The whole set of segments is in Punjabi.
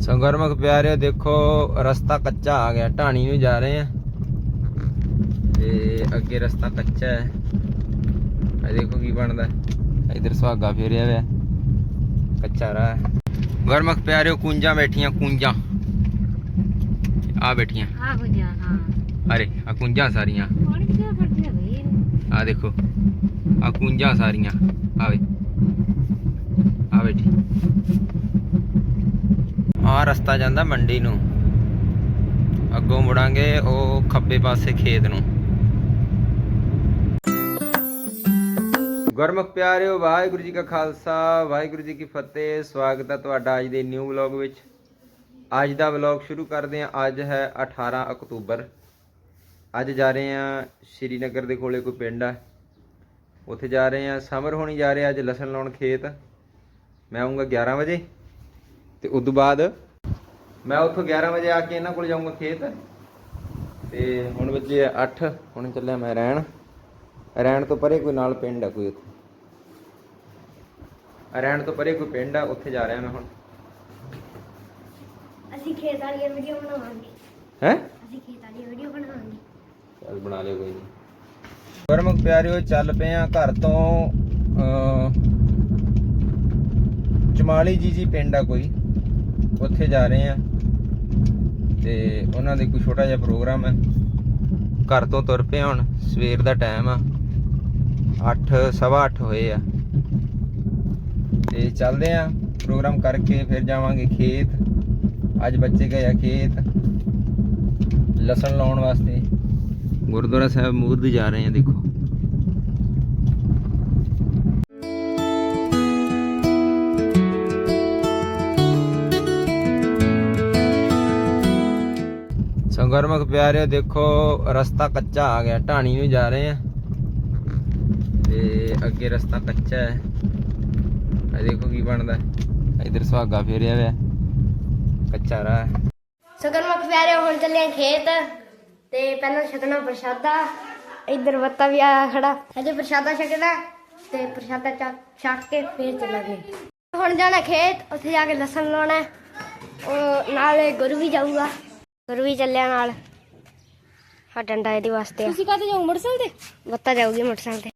ਸੋ ਗੁਰਮੁਖ ਪਿਆਰਿਓ ਦੇਖੋ ਰਸਤਾ ਕੱਚਾ ਆ ਗਿਆ ਢਾਣੀ ਨੂੰ ਜਾ ਰਹੇ ਆ। ਤੇ ਅੱਗੇ ਰਸਤਾ ਕੱਚਾ ਹੈ। ਇਹ ਦੇਖੋ ਕੀ ਬਣਦਾ ਇਧਰ ਸੁਹਾਗਾ ਫੇਰਿਆ ਹੋਇਆ। ਕੱਚਾ ਰਾਹ ਗੁਰਮੁਖ ਪਿਆਰਿਓ ਕੁੰਜਾਂ ਬੈਠੀਆਂ ਕੁੰਜਾਂ। ਆ ਬੈਠੀਆਂ। ਆ ਹੋ ਜਾ ਹਾਂ। ਅਰੇ ਆ ਕੁੰਜਾਂ ਸਾਰੀਆਂ। ਆ ਦੇਖੋ। ਆ ਕੁੰਜਾਂ ਸਾਰੀਆਂ। ਆਵੇ ਆ ਬੈਠੀ। ਆ ਰਸਤਾ ਜਾਂਦਾ ਮੰਡੀ ਨੂੰ। ਅੱਗੋਂ ਮੁੜਾਂਗੇ ਉਹ ਖੱਬੇ ਪਾਸੇ ਖੇਤ ਨੂੰ। ਗੁਰਮੁਖ ਪਿਆਰਿਓ, ਵਾਹਿਗੁਰੂ ਜੀ ਕਾ ਖਾਲਸਾ, ਵਾਹਿਗੁਰੂ ਜੀ ਕੀ ਫਤਿਹ। ਸਵਾਗਤ ਹੈ ਤੁਹਾਡਾ ਅੱਜ ਦੇ ਨਿਊ ਵਲੌਗ ਵਿੱਚ। ਅੱਜ ਦਾ ਵਲੌਗ ਸ਼ੁਰੂ ਕਰਦੇ ਹਾਂ। ਅੱਜ ਹੈ 18 ਅਕਤੂਬਰ। ਅੱਜ ਜਾ ਰਹੇ ਹਾਂ ਸ਼੍ਰੀਨਗਰ ਦੇ ਕੋਲੇ ਕੋਈ ਪਿੰਡ ਆ। ਉੱਥੇ ਜਾ ਰਹੇ ਹਾਂ। ਸਮਰ ਹੋਣੀ ਜਾ ਰਿਹਾ। ਅੱਜ ਲਸਣ ਲਾਉਣ ਖੇਤ। ਮੈਂ ਆਉਂਗਾ 11 ਵਜੇ। ਤੇ ਉਸ ਤੋਂ ਬਾਅਦ ਮੈਂ ਉੱਥੋਂ 11 ਵਜੇ ਆ ਕੇ ਇਹਨਾਂ ਕੋਲ ਜਾਊਂਗਾ ਖੇਤ। ਤੇ ਹੁਣ ਵੱਜੇ 8 ਹੁਣ ਚੱਲਿਆ ਮੈਂ ਰਹਿਣ ਰਹਿਣ ਤੋਂ ਪਰੇ ਕੋਈ ਨਾਲ ਪਿੰਡ ਆ ਕੋਈ ਉੱਥੇ। ਰਹਿਣ ਤੋਂ ਪਰੇ ਕੋਈ ਪਿੰਡ ਆ ਉੱਥੇ ਜਾ ਰਿਹਾ ਮੈਂ ਹੁਣ। ਅਸੀਂ ਖੇਤ ਵਾਲੀ ਵੀਡੀਓ ਬਣਾਵਾਂਗੇ। ਹੈ? ਅਸੀਂ ਖੇਤ ਵਾਲੀ ਵੀਡੀਓ ਬਣਾਵਾਂਗੇ। ਚੱਲ ਬਣਾ ਲਿਓ ਕੋਈ ਨਹੀਂ ਪਿਆਰਿਓ ਚੱਲ ਪਏ ਆ ਘਰ ਤੋਂ ਚਮਾਲੀ ਜੀ ਜੀ ਪਿੰਡ ਆ ਕੋਈ। ਉੱਥੇ ਜਾ ਰਹੇ ਆ ਤੇ ਉਹਨਾਂ ਦੇ ਕੋਈ ਛੋਟਾ ਜਿਹਾ ਪ੍ਰੋਗਰਾਮ ਹੈ। ਘਰ ਤੋਂ ਤੁਰ ਪਏ ਹੁਣ, ਸਵੇਰ ਦਾ ਟਾਈਮ ਆ। 8 ਸਵਾ 8 ਹੋਏ ਆ। ਤੇ ਚੱਲਦੇ ਆ ਪ੍ਰੋਗਰਾਮ ਕਰਕੇ ਫਿਰ ਜਾਵਾਂਗੇ ਖੇਤ। ਅੱਜ ਬੱਚੇ ਗਏ ਆ ਖੇਤ। ਲਸਣ ਲਾਉਣ ਵਾਸਤੇ। ਗੁਰਦੁਆਰਾ ਸਾਹਿਬ ਮੂਰਦੀ ਜਾ ਰਹੇ ਆ ਦੇਖੋ। ਸੰਗਰਮਖ ਪਿਆਰਿਓ, ਦੇਖੋ, ਰਸਤਾ ਕੱਚਾ ਆ ਗਿਆ, ਢਾਣੀ ਨੂੰ ਜਾ ਰਹੇ ਆ। ਤੇ ਅੱਗੇ ਰਸਤਾ ਕੱਚਾ ਹੈ। ਇਹ ਦੇਖੋ ਕੀ ਬਣਦਾ ਇਧਰ ਸੁਹਾਗਾ ਫੇਰਿਆ ਹੋਇਆ। ਕੱਚਾ ਰਾਹ ਹੈ। ਸਗਨ ਮੱਖ ਪਿਆਰੇ ਹੁਣ ਚੱਲੇ ਆਂ ਖੇਤ। ਤੇ ਪਹਿਲਾਂ ਛਕਣਾ ਪ੍ਰਸ਼ਾਦਾ। ਇਧਰ ਵੱਤਾ ਵੀ ਆਇਆ ਖੜਾ। ਹਜੇ ਪ੍ਰਸ਼ਾਦਾ ਛਕਣਾ ਤੇ ਪ੍ਰਸ਼ਾਦਾ ਚੱਕ ਛਕ ਕੇ ਫੇਰ ਚੱਲਾਂਗੇ। ਹੁਣ ਜਾਣਾ ਖੇਤ। ਉੱਥੇ ਜਾ ਕੇ ਲਸਣ ਲਾਉਣਾ ਉਹ ਨਾਲੇ ਗੁਰੂ ਵੀ ਜਾਊਗਾ। ਗੁਰੂ ਵੀ ਚੱਲਿਆ ਨਾਲ। ਹਾਂ ਡੰਡਾ ਇਹਦੇ ਵਾਸਤੇ ਤੁਸੀਂ ਕਾਹਤੇ ਜਾਓ ਮੋਟਰਸਾਈਕਲ ਤੇ? ਵੱਤਾ ਜਾਊਗੀ ਮੋਟਰਸਾਈਕਲ ਤੇ।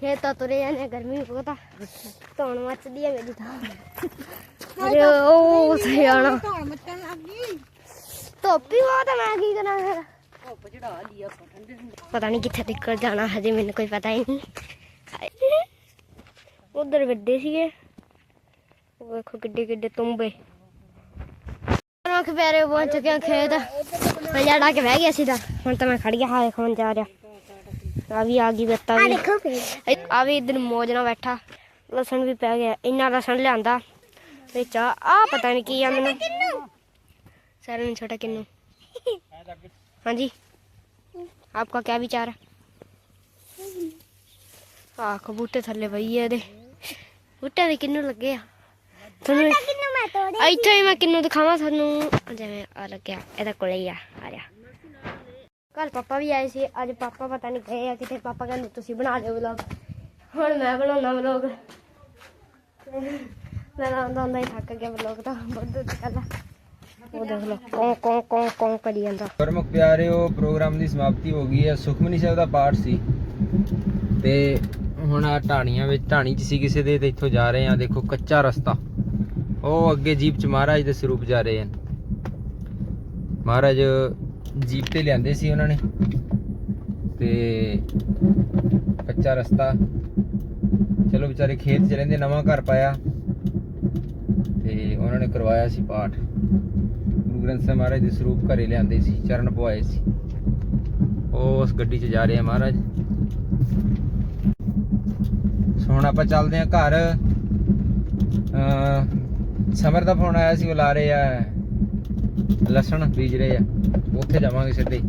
ਖੇਤ ਤਾਂ ਤੁਰੇ ਜਾਂਦੇ ਆ, ਗਰਮੀ ਬਹੁਤ। ਆ ਧੌਣ ਮੱਚਦੀ ਹੈ ਮੇਰੀ ਤਾਂ। ਅਰੇ ਉਹ ਉੱਥੇ ਜਾਣਾ ਧੁੱਪ ਹੀ ਬਹੁਤ ਆ ਮੈਂ ਕੀ ਕਰਾਂ ਫਿਰ? ਪਤਾ ਨਹੀਂ ਕਿੱਥੇ ਨਿਕਲ ਜਾਣਾ ਹਜੇ ਮੈਨੂੰ ਕੋਈ ਪਤਾ ਹੀ ਨਹੀਂ। ਉਧਰ ਵੱਡੇ ਸੀਗੇ। ਉਹ ਵੇਖੋ ਕਿੱਡੇ ਕਿੱਡੇ ਤੁੰਬੇ। ਲੱਖ ਪਿਆਰੇ ਪਹੁੰਚ ਚੁੱਕੇ ਖੇਤ। ਮੈਂ ਜੜਾ ਕੇ ਬਹਿ ਗਿਆ ਸੀ ਤਾਂ ਹੁਣ ਤਾਂ ਮੈਂ ਖੜ ਗਿਆ ਹਾਂ ਜਾ ਰਿਹਾ। ਆ ਵੀ ਆ ਗਈ ਬੱਤਾ ਵੀ। ਆ ਵੀ ਇਧਰ ਮੋਜ ਨਾਲ ਬੈਠਾ। ਲਸਣ ਵੀ ਪੈ ਗਿਆ ਇੰਨਾ ਲਸਣ ਲਿਆਂਦਾ। ਤੇ ਚਾ ਆ ਪਤਾ ਨਹੀਂ ਕੀ ਆ ਮੈਨੂੰ। ਸਾਰਿਆਂ ਨੂੰ ਛੋਟਾ ਕਿੰਨੂ। ਹਾਂਜੀ। ਆਪਕਾ ਕੀ ਵਿਚਾਰ ਹੈ? ਆ ਕਬੂਟੇ ਥੱਲੇ ਬਈਏ ਹੈ ਇਹਦੇ। ਬੂਟੇ ਵੀ ਕਿੰਨੂ ਲੱਗੇ ਆ? ਤੁਹਾਨੂੰ ਮੈਂ ਤੋੜੇ ਇੱਥੇ ਹੀ ਮੈਂ ਕਿੰਨੂ ਦਿਖਾਵਾਂ ਤੁਹਾਨੂੰ ਜਿਵੇਂ ਆ ਲੱਗਿਆ ਇਹਦਾ ਕੋਲੇ ਹੀ ਆ ਆ ਜਾ ਕੱਲ ਪਾਪਾ ਵੀ ਆਏ ਸੀ ਅੱਜ ਪਾਪਾ ਪਤਾ ਨਹੀਂ ਗਏ ਆ ਕਿਤੇ ਪਾਪਾ ਕਹਿੰਦੇ ਤੁਸੀਂ ਬਣਾ ਲਿਓ ਵਲੌਗ ਹੁਣ ਮੈਂ ਬਣਾਉਣਾ ਵਲੌਗ ਮੈਂ ਤਾਂ ਆਉਂਦਾ ਆਉਂਦਾ ਹੀ ਥੱਕ ਗਿਆ ਵਲੌਗ ਤਾਂ ਬਹੁਤ ਦੂਰ ਚੱਲਾ ਉਹ ਦੇਖ ਲਓ ਕੌਂ ਕੌਂ ਕੌਂ ਕੌਂ ਕਰੀ ਜਾਂਦਾ ਗੁਰਮੁਖ ਪਿਆਰਿਓ ਪ੍ਰੋਗਰਾਮ ਦੀ ਸਮਾਪਤੀ ਹੋ ਗਈ ਹੈ। ਸੁਖਮਨੀ ਸਾਹਿਬ ਦਾ ਪਾਠ ਸੀ। ਤੇ ਹੁਣ ਆ ਢਾਣੀਆਂ ਵਿੱਚ ਢਾਣੀ ਚ ਸੀ ਕਿਸੇ ਦੇ ਤੇ ਇੱਥੋਂ ਜਾ ਰਹੇ ਆ ਦੇਖੋ ਕੱਚਾ ਰਸਤਾ। ਉਹ ਅੱਗੇ ਜੀਪ ਚ ਮਹਾਰਾਜ ਦੇ ਸਰੂਪ ਜਾ ਰਹੇ ਹਨ। ਮਹਾਰਾਜ ਜੀਪ ਤੇ ਲਿਆਂਦੇ ਸੀ ਉਹਨਾਂ ਨੇ ਤੇ ਕੱਚਾ ਰਸਤਾ। ਚਲੋ ਵਿਚਾਰੇ ਖੇਤ ਚ ਰਹਿੰਦੇ, ਨਵਾਂ ਘਰ ਪਾਇਆ ਤੇ ਉਹਨਾਂ ਨੇ ਕਰਵਾਇਆ ਸੀ ਪਾਠ। ਗੁਰੂ ਗ੍ਰੰਥ ਸਾਹਿਬ ਮਹਾਰਾਜ ਦੇ ਸਰੂਪ ਘਰੇ ਲਿਆਂਦੇ ਸੀ, ਚਰਨ ਪਵਾਏ ਸੀ। ਉਹ ਉਸ ਗੱਡੀ 'ਚ ਜਾ ਰਹੇ ਆ ਮਹਾਰਾਜ। ਸੋ ਹੁਣ ਆਪਾਂ ਚੱਲਦੇ ਆ ਘਰ। ਅ ਸਮਰ ਦਾ ਫੋਨ ਆਇਆ ਸੀ ਬੁਲਾ ਰਹੇ ਆ, ਲਸਣ ਬੀਜ ਰਹੇ ਆ। ਉੱਥੇ ਜਾਵਾਂਗੇ ਸਿੱਧੇ।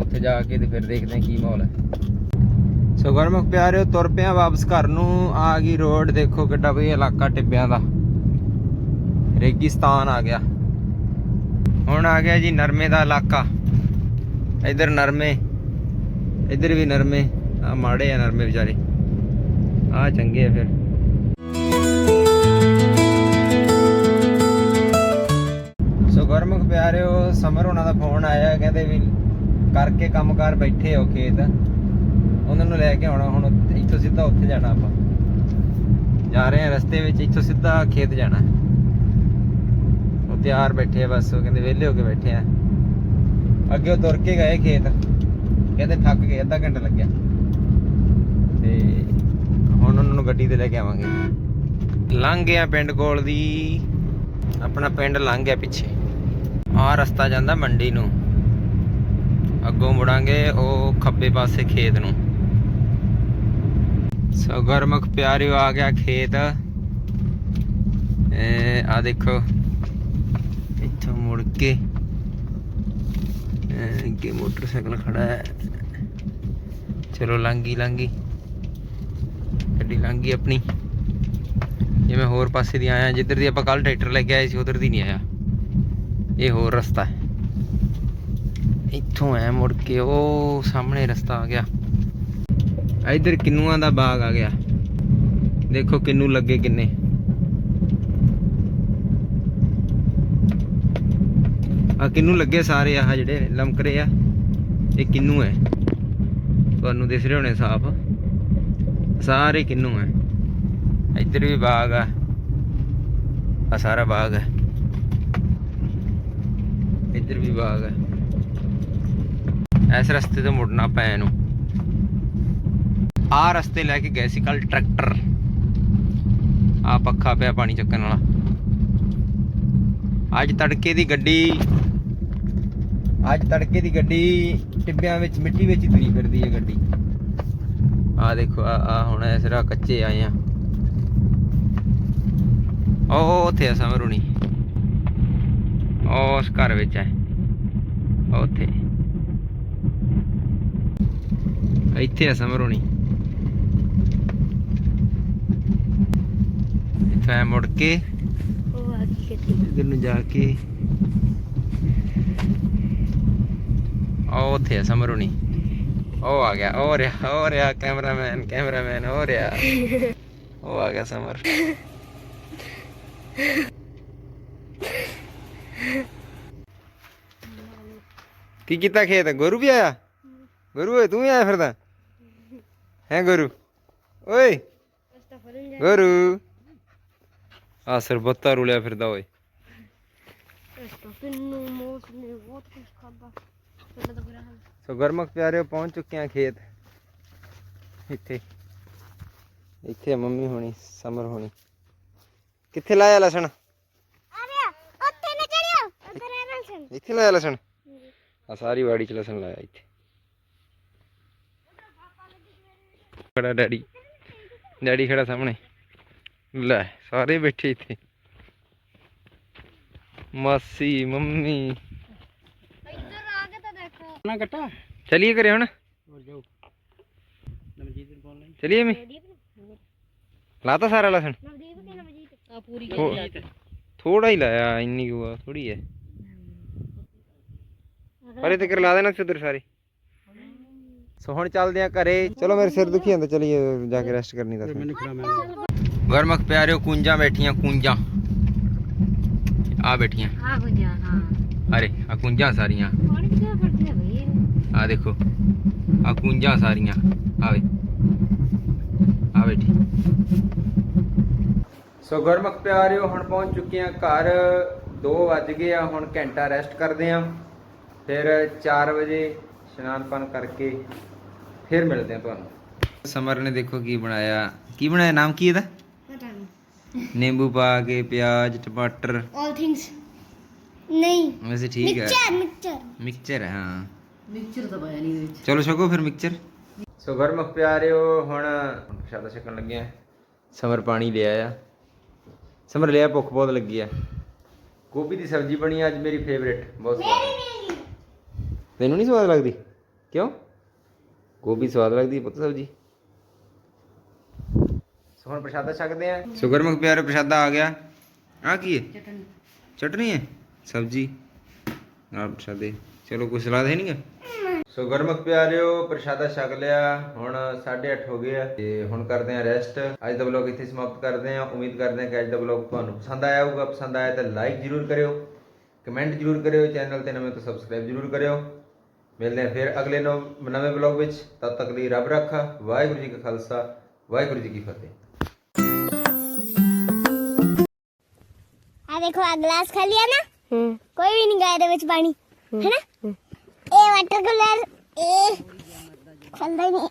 ਉੱਥੇ ਜਾ ਕੇ ਤੇ ਫਿਰ ਦੇਖਦੇ ਆ ਕੀ ਮਾਹੌਲ ਹੈ। ਸੋ ਗੁਰਮੁਖ ਪਿਆਰਿਓ, ਤੁਰ ਪਿਆ ਵਾਪਸ ਘਰ ਨੂੰ। ਆ ਗਈ ਰੋਡ, ਦੇਖੋ ਕਿੱਡਾ ਵਧੀਆ ਇਲਾਕਾ ਟਿੱਬਿਆਂ ਦਾ। ਰੇਗਿਸਤਾਨ ਆ ਗਿਆ। ਹੁਣ ਆ ਗਿਆ ਜੀ ਨਰਮੇ ਦਾ ਇਲਾਕਾ। ਇਧਰ ਨਰਮੇ, ਇਧਰ ਵੀ ਨਰਮੇ। ਆ ਮਾੜੇ ਆ ਨਰਮੇ ਵਿਚਾਰੇ। ਆ ਚੰਗੇ ਆ ਫਿਰ। ਸਮਰ ਉਹਨਾਂ ਦਾ ਫੋਨ ਆਇਆ, ਕਹਿੰਦੇ ਵੀ ਕਰਕੇ ਕੰਮਕਾਰ ਬੈਠੇ ਹੋ ਖੇਤ। ਉਹਨਾਂ ਨੂੰ ਲੈ ਕੇ ਆਉਣਾ, ਹੁਣ ਇੱਥੋਂ ਸਿੱਧਾ ਉੱਥੇ ਜਾਣਾ ਆਪਾਂ। ਜਾ ਰਹੇ ਹਾਂ ਰਸਤੇ ਵਿੱਚ, ਇੱਥੋਂ ਸਿੱਧਾ ਖੇਤ ਜਾਣਾ। ਉਹ ਤਿਆਰ ਬੈਠੇ ਬਸ, ਉਹ ਕਹਿੰਦੇ ਵਿਹਲੇ ਹੋ ਕੇ ਬੈਠੇ ਆ। ਅੱਗੇ ਉਹ ਤੁਰ ਕੇ ਗਏ ਖੇਤ। ਕਹਿੰਦੇ ਥੱਕ ਗਏ, ਅੱਧਾ ਘੰਟਾ ਲੱਗਿਆ। ਤੇ ਹੁਣ ਉਹਨਾਂ ਨੂੰ ਗੱਡੀ ਤੇ ਲੈ ਕੇ ਆਵਾਂਗੇ। ਲੰਘ ਗਿਆ ਪਿੰਡ ਕੋਲ ਦੀ। ਆਪਣਾ ਪਿੰਡ ਲੰਘ ਗਿਆ ਪਿੱਛੇ। ਆਹ ਰਸਤਾ ਜਾਂਦਾ ਮੰਡੀ ਨੂੰ। ਅੱਗੋਂ ਮੁੜਾਂਗੇ ਉਹ ਖੱਬੇ ਪਾਸੇ ਖੇਤ ਨੂੰ। ਸਗਰਮਖ ਗੁਰਮੁਖ ਪਿਆਰਿਓ, ਆ ਗਿਆ ਖੇਤ। ਇਹ ਆ ਦੇਖੋ। ਇੱਥੋਂ ਮੁੜ ਕੇ। ਅੱਗੇ ਮੋਟਰਸਾਈਕਲ ਖੜਾ ਹੈ। ਚਲੋ ਲੰਗੀ ਲੰਗੀ ਗੱਡੀ ਲੰਗੀ ਆਪਣੀ। ਜਿਵੇਂ ਹੋਰ ਪਾਸੇ ਦੀ ਆਇਆ, ਜਿੱਧਰ ਦੀ ਆਪਾਂ ਕੱਲ ਟਰੈਕਟਰ ਲੈ ਕੇ ਆਏ ਸੀ, ਉਧਰ ਦੀ ਨਹੀਂ ਆਇਆ। ਇਹ ਹੋਰ ਰਸਤਾ ਹੈ। ਇੱਥੋਂ ਐ ਮੁੜ ਕੇ, ਉਹ ਸਾਹਮਣੇ ਰਸਤਾ ਆ ਗਿਆ। ਇਧਰ ਕਿੰਨੂਆਂ ਦਾ ਬਾਗ ਆ ਗਿਆ। ਦੇਖੋ ਕਿੰਨੂ ਲੱਗੇ ਕਿੰਨੇ। ਆ ਕਿੰਨੂ ਲੱਗੇ ਸਾਰੇ ਆਹ ਜਿਹੜੇ ਲਮਕ ਰਹੇ ਆ, ਇਹ ਕਿੰਨੂ ਹੈ? ਤੁਹਾਨੂੰ ਦਿਸ ਰਹੇ ਹੋਣੇ ਸਾਫ਼। ਸਾਰੇ ਕਿੰਨੂ ਹੈ? ਇੱਧਰ ਵੀ ਬਾਗ ਆ। ਆ ਸਾਰਾ ਬਾਗ ਹੈ। ਇੱਧਰ ਵੀ ਬਾਗ ਹੈ ਇਸ ਰਸਤੇ ਤੋਂ ਮੁੜਨਾ ਪੈ ਇਹਨੂੰ ਆ ਰਸਤੇ ਲੈ ਕੇ ਗਏ ਸੀ ਕੱਲ ਟਰੈਕਟਰ। ਆ ਪੱਖਾ ਪਿਆ ਪਾਣੀ ਚੱਕਣ ਵਾਲਾ। ਅੱਜ ਤੜਕੇ ਦੀ ਗੱਡੀ, ਅੱਜ ਤੜਕੇ ਦੀ ਗੱਡੀ ਟਿੱਬਿਆਂ ਵਿੱਚ, ਮਿੱਟੀ ਵਿੱਚ ਹੀ ਤੁਰੀ ਫਿਰਦੀ ਹੈ ਗੱਡੀ। ਆ ਦੇਖੋ ਆ ਆ ਹੁਣ ਇਸ ਰਾ ਕੱਚੇ ਆਏ ਆ। ਉਹ ਉੱਥੇ ਆ ਸਮਰੂਣੀ ਉਸ ਘਰ ਵਿੱਚ ਹੈ। ਉੱਥੇ। ਇੱਥੇ ਆ ਸਮਰੂਣੀ। ਇੱਥੇ ਐਂ ਮੁੜ ਕੇ। ਉਹ ਆ ਗੱਡੀ। ਇੱਧਰ ਨੂੰ ਜਾ ਕੇ। ਉਹ ਉੱਥੇ ਆ ਸਮਰੂਣੀ। ਉਹ ਆ ਗਿਆ ਉਹ ਰਿਹਾ ਉਹ ਰਿਹਾ ਕੈਮਰਾਮੈਨ ਕੈਮਰਾਮੈਨ ਹੋ ਰਿਹਾ। ਉਹ ਆ ਗਿਆ ਸਮਰ। ਕੀ ਕੀਤਾ ਖੇਤ ਗੁਰੂ ਵੀ ਆਇਆ ਗੁਰੂ ਓਏ ਤੂੰ ਵੀ ਆਇਆ ਫਿਰਦਾ ਹੈ ਗੁਰੂ ਓਏ ਰਸਤਾ ਫੜਨ ਜਾ ਗੁਰੂ ਆ ਸਰਬੱਤਾ ਰੁਲਿਆ ਫਿਰਦਾ ਓਏ ਰਸਤਾ ਕਿੰਨੂ ਮੋਸ ਨੇ ਬਹੁਤ ਕੁਝ ਖਾਦਾ ਸਾਡਾ ਤਾਂ ਬੁਰਾ ਹਾਲ ਸੋ ਗਰਮਕ ਪਿਆਰਿਓ ਪਹੁੰਚ ਚੁੱਕੇ ਆ ਖੇਤ ਇੱਥੇ ਇੱਥੇ ਆ ਮੰਮੀ ਹੋਣੀ ਸਮਰ ਹੋਣੀ ਕਿੱਥੇ ਲਾਇਆ ਲਸਣ ਅਰੇ ਉੱਥੇ ਨਾ ਚੜਿਓ ਉੱਧਰ ਰਹਿਣਾ ਸਨ ਇੱਥੇ ਲਾਇਆ ਲਸਣ ਆ ਸਾਰੀ ਵਾੜੀ ਚ ਲਸਣ ਲਾਇਆ ਇੱਥੇ। ਖੜਾ ਡੈਡੀ। ਡੈਡੀ ਖੜਾ ਸਾਹਮਣੇ। ਲੈ ਸਾਰੇ ਬੈਠੇ ਇੱਥੇ। ਮਾਸੀ ਮੰਮੀ। ਇੱਧਰ ਆ ਕੇ ਤਾਂ ਦੇਖੋ। ਨਾ ਕਟਾ। ਚਲਿਏ ਕਰੇ ਹੁਣ? ਹੋਰ ਜਾਓ। ਨਮਜੀਤ ਨੂੰ ਫੋਨ ਲਈ। ਚਲਿਏ ਮੈਂ? ਲਾਤਾ ਸਾਰਾ ਲਸਣ? ਨਵਦੀਪ ਕਿ ਨਵਜੀਤ। ਆ ਪੂਰੀ ਥੋ- ਥੋੜਾ ਹੀ ਲਾਇਆ ਇੰਨੀ ਕੁ ਆ ਥੋੜੀ ਹੈ। ਪਰ ਇਹ ਤੇ ਕਰ ਲਾ ਦੇਣਾ ਸੀ ਉਧਰ ਸਾਰੇ ਸੋ ਹੁਣ ਚੱਲਦੇ ਆ ਘਰੇ। ਚਲੋ ਮੇਰੇ ਸਿਰ ਦੁਖੀ ਜਾਂਦਾ ਚਲੀਏ ਜਾ ਕੇ ਰੈਸਟ ਕਰਨੀ ਦੱਸ ਮੈਨੂੰ ਖੜਾ ਮੈਂ ਗਰਮਕ ਪਿਆਰਿਓ ਕੁੰਜਾਂ ਬੈਠੀਆਂ ਕੁੰਜਾਂ। ਆ ਬੈਠੀਆਂ। ਹਾਂ ਹੋ ਜਾ ਹਾਂ। ਅਰੇ ਆ ਕੁੰਜਾਂ ਸਾਰੀਆਂ। ਆ ਦੇਖੋ ਆ ਕੁੰਜਾਂ ਸਾਰੀਆਂ। ਆਵੇ ਆ ਬੈਠੀ। ਸੋ ਗਰਮਕ ਪਿਆਰਿਓ ਹੁਣ ਪਹੁੰਚ ਚੁੱਕੇ ਆ ਘਰ। 2 ਵੱਜ ਗਏ ਆ ਹੁਣ ਘੰਟਾ ਰੈਸਟ ਕਰਦੇ ਆ ਫਿਰ 4 ਵਜੇ ਇਸ਼ਨਾਨ ਪਾਨ ਕਰਕੇ ਫਿਰ ਮਿਲਦੇ ਆ ਤੁਹਾਨੂੰ। ਸਮਰ ਨੇ ਦੇਖੋ ਕੀ ਬਣਾਇਆ। ਕੀ ਬਣਾਇਆ? ਨਾਮ ਕੀ ਇਹਦਾ? ਪਤਾ ਨਹੀਂ ਨਿੰਬੂ ਪਾ ਕੇ ਪਿਆਜ਼ ਟਮਾਟਰ। ਆਲ ਥਿੰਗਸ ਨਹੀਂ। ਵੈਸੇ ਠੀਕ ਹੈ। ਮਿਕਸਚਰ ਮਿਕਸਚਰ ਮਿਕਸਚਰ ਹੈ। ਮਿਕਸਚਰ ਤਾਂ ਪਾਇਆ ਨਹੀਂ ਵਿੱਚ। ਚਲੋ ਛਕੋ ਫਿਰ ਮਿਕਸਚਰ ਸੋ ਗਰਮਖ ਪਿਆਰਿਓ ਹੁਣ ਪ੍ਰਸ਼ਾਦਾ ਛਕਣ ਲੱਗੇ ਆ ਸਮਰ ਪਾਣੀ ਲਿਆ ਆ। ਸਮਰ ਲਿਆ ਭੁੱਖ ਬਹੁਤ ਲੱਗੀ ਆ। ਗੋਭੀ ਦੀ ਸਬਜ਼ੀ ਬਣੀ ਅੱਜ ਮੇਰੀ ਫੇਵਰੇਟ ਬਹੁਤ ਸਵਾਦ ਤੈਨੂੰ ਨਹੀਂ ਸਵਾਦ ਲੱਗਦੀ? ਕਿਉਂ? ਗੋਭੀ ਸਵਾਦ ਲੱਗਦੀ ਪੁੱਤ ਸਬਜ਼ੀ। ਸੋ ਹੁਣ ਪ੍ਰਸ਼ਾਦਾ ਛਕਦੇ ਆ। ਸੋ ਗਰਮਖ ਪਿਆਰਿਓ ਪ੍ਰਸ਼ਾਦਾ ਆ ਗਿਆ। ਆ ਕੀ ਹੈ? ਚਟਨੀ। ਚਟਨੀ ਹੈ? ਸਬਜੀ। ਨਾਲ ਪ੍ਰਸ਼ਾਦੇ। ਚਲੋ ਕੋਈ ਸਲਾਦ ਹੈ ਨਹੀਂਗਾ ਸੋ ਗਰਮਕ ਪਿਆਰਿਓ ਪ੍ਰਸ਼ਾਦਾ ਛਕ ਲਿਆ। ਹੁਣ 8:30 ਹੋ ਗਏ ਆ ਤੇ ਹੁਣ ਕਰਦੇ ਆ ਰੈਸਟ। ਅੱਜ ਦਾ ਵਲੌਗ ਇੱਥੇ ਸਮਾਪਤ ਕਰਦੇ ਆ। ਉਮੀਦ ਕਰਦੇ ਆ ਕਿ ਅੱਜ ਦਾ ਵਲੌਗ ਤੁਹਾਨੂੰ ਪਸੰਦ ਆਇਆ ਹੋਊਗਾ। ਪਸੰਦ ਆਇਆ ਤਾਂ ਲਾਈਕ ਜ਼ਰੂਰ ਕਰਿਓ। ਕਮੈਂਟ ਜ਼ਰੂਰ ਕਰਿਓ। ਚੈਨਲ ਤੇ ਨਵੇਂ ਤੋਂ ਸਬਸਕ੍ਰਾਈਬ ਜ਼ਰੂਰ ਕਰਿਓ। ਮਿਲਦੇ ਹਾਂ ਫਿਰ ਅਗਲੇ ਨਵ- ਨਵੇਂ ਬਲੌਗ ਵਿੱਚ। ਤਦ ਤੱਕ ਲਈ ਰੱਬ ਰੱਖਾ ਵਾਹਿਗੁਰੂ ਜੀ ਕਾ ਖਾਲਸਾ ਵਾਹਿਗੁਰੂ ਜੀ ਕੀ ਫਤਿਹ। ਆ ਦੇਖੋ ਆ ਗਲਾਸ ਖਾਲੀ ਆ ਨਾ? ਹੂੰ। ਕੋਈ ਵੀ ਨਹੀਂ ਗਾ ਇਹਦੇ ਵਿੱਚ ਪਾਣੀ। ਹੈਨਾ? ਇਹ ਵਾਟਰ ਕੂਲਰ ਇਹ ਚੱਲਦਾ ਹੀ ਨਹੀਂ।